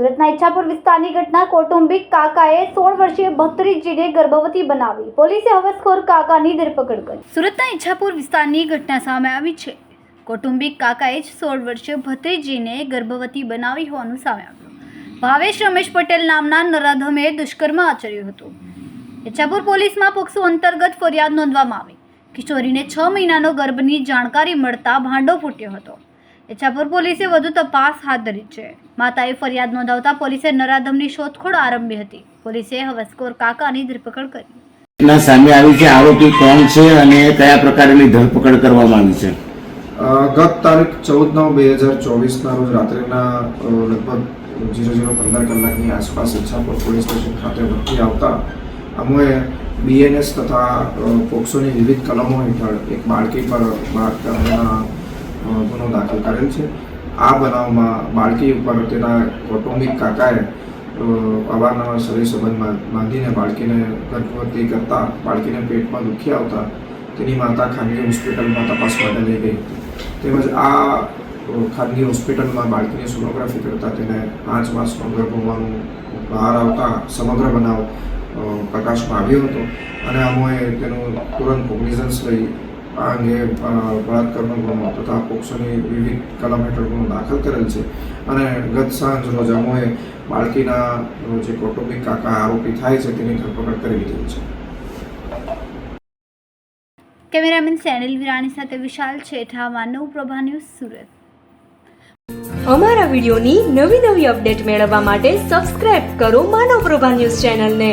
સુરતના ઈચ્છાપુર વિસ્તારની ઘટના કૌટુંબિક કાકાએ સોળ વર્ષીય ભત્રીજીને ગર્ભવતી બનાવી. પોલીસે હવસખોર કાકાની ધરપકડ કરી. સુરતના ઈચ્છાપુર વિસ્તારની ઘટના સામે આવી છે. કૌટુંબિક કાકાએ જ સોળ વર્ષીય ભત્રીજીને ગર્ભવતી બનાવી હોવાનું સામે આવ્યું. ભાવેશ રમેશ પટેલ નામના નરાધમે દુષ્કર્મ આચર્યું હતું. ઈચ્છાપુર પોલીસમાં પોક્સો અંતર્ગત ફરિયાદ નોંધવામાં આવી. કિશોરીને છ મહિનાનો ગર્ભની જાણકારી મળતા ભાંડો ફૂટ્યો હતો. ઈચ્છાપુર પોલીસે વધુ તપાસ હાથ ધરી છે. માતાએ ફરિયાદ નોંધાવતા પોલીસે નરાધમની શોધખોળ આરંભી હતી. પોલીસે હવસ્કોર કાકાની ધરપકડ કરી. ના સામે આવી છે આરોપી કોણ છે અને કયા પ્રકારની ધરપકડ કરવામાં આવી છે? ગત તારીખ ચૌદ નવ બે હજાર ચોવીસના રોજ રાત્રિના લગભગ ઝીરો ઝીરો પંદર કલાકની આસપાસ ઈચ્છાપુર પોલીસ સ્ટેશન ખાતે ભરતી આવતા અમોએ બીએનએસ તથા પોક્સોની વિવિધ કલમો હેઠળ એક બાળકી પર બળાત્કારના ગુનો દાખલ કરેલ છે. આ બનાવમાં બાળકી ઉપર તેના કૌટુંબિક કાકાએ અવારનવાર શરીર સંબંધ બાંધીને બાળકીને ગર્ભવતી કરતા, બાળકીને પેટમાં દુખી આવતા, તેની માતા ખાનગી હોસ્પિટલમાં તપાસ માટે લઈ ગઈ તેમજ આ ખાનગી હોસ્પિટલમાં બાળકીની સોનોગ્રાફી કરતાં તેને પાંચ માસનો ગર્ભ હોવાનું બહાર આવતા સમગ્ર બનાવ પ્રકાશમાં આવ્યો હતો. અને અમોએ તેનું તુરંત કોગ્નિઝન્સ લઈ આ અંગે બળાત્કારનો ગુનો તથા પોક્સોની વિવિધ કલમ હેઠળ ગુનો દાખલ કરેલ છે. અને ગત સાંજ રોજ અમોએ બાળકીના જે કૌટુંબિક કાકા આરોપી થાય છે તેની ધરપકડ કરી દીધી છે. કેમેરામેન સેનિલ વિરાણી સાથે વિશાલ છેઠા માનવ પ્રભા ન્યૂઝ સુરત. અમારા વિડીયોની નવી નવી અપડેટ મેળવવા માટે સબસ્ક્રાઇબ કરો માનવ પ્રભા ન્યૂઝ ચેનલને.